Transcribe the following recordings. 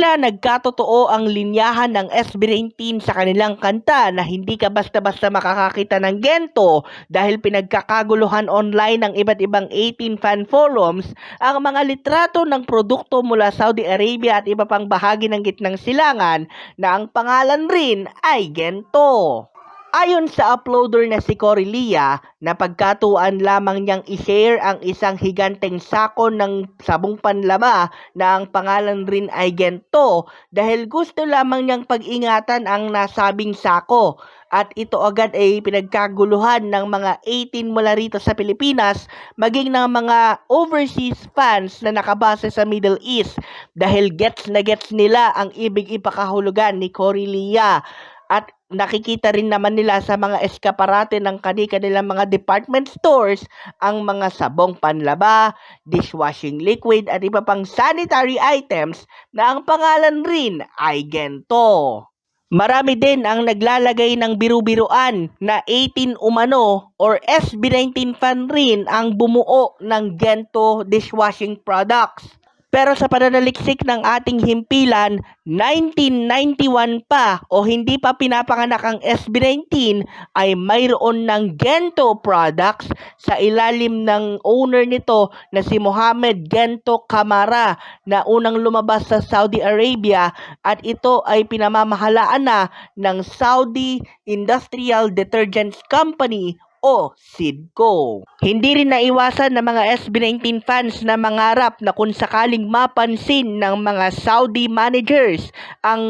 Tila nagkatotoo ang linyahan ng SB19 sa kanilang kanta na hindi ka basta-basta makakakita ng gento dahil pinagkakaguluhan online ng iba't ibang 18 fan forums ang mga litrato ng produkto mula Saudi Arabia at iba pang bahagi ng gitnang silangan na ang pangalan rin ay gento. Ayon sa uploader na si Cory Lia, napagkatuan lamang niyang i-share ang isang higanteng sako ng sabong panlaba na ang pangalan rin ay Gento dahil gusto lamang niyang pag-ingatan ang nasabing sako. At ito agad ay pinagkaguluhan ng mga 18 mula rito sa Pilipinas maging ng mga overseas fans na nakabase sa Middle East dahil gets na gets nila ang ibig ipakahulugan ni Cory Lia. At nakikita rin naman nila sa mga eskaparate ng kani-kanilang mga department stores ang mga sabong panlaba, dishwashing liquid at iba pang sanitary items na ang pangalan rin ay Gento. Marami din ang naglalagay ng biru-biruan na 18 umano or SB19 fan rin ang bumuo ng Gento dishwashing products. Pero sa pananaliksik ng ating himpilan, 1991 pa o hindi pa pinapanganak ang SB19 ay mayroon ng Gento products sa ilalim ng owner nito na si Mohamed Gento Kamara na unang lumabas sa Saudi Arabia at ito ay pinamamahalaan na ng Saudi Industrial Detergents Company o SIDCO. Hindi rin naiwasan ng mga SB19 fans na mangarap na kung sakaling mapansin ng mga Saudi managers ang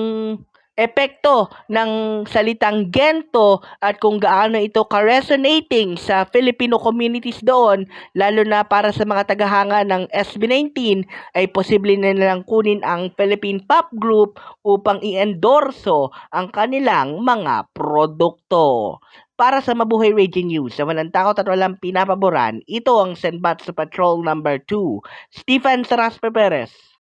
epekto ng salitang gento at kung gaano ito ka-resonating sa Filipino communities doon, lalo na para sa mga tagahanga ng SB19, ay posible na nilang kunin ang Philippine Pop Group upang i-endorso ang kanilang mga produkto. Para sa Mabuhay Radio News, sa walang takot at walang pinapaboran, ito ang Senbat sa Patrol number 2, Stephen Saraspe Perez.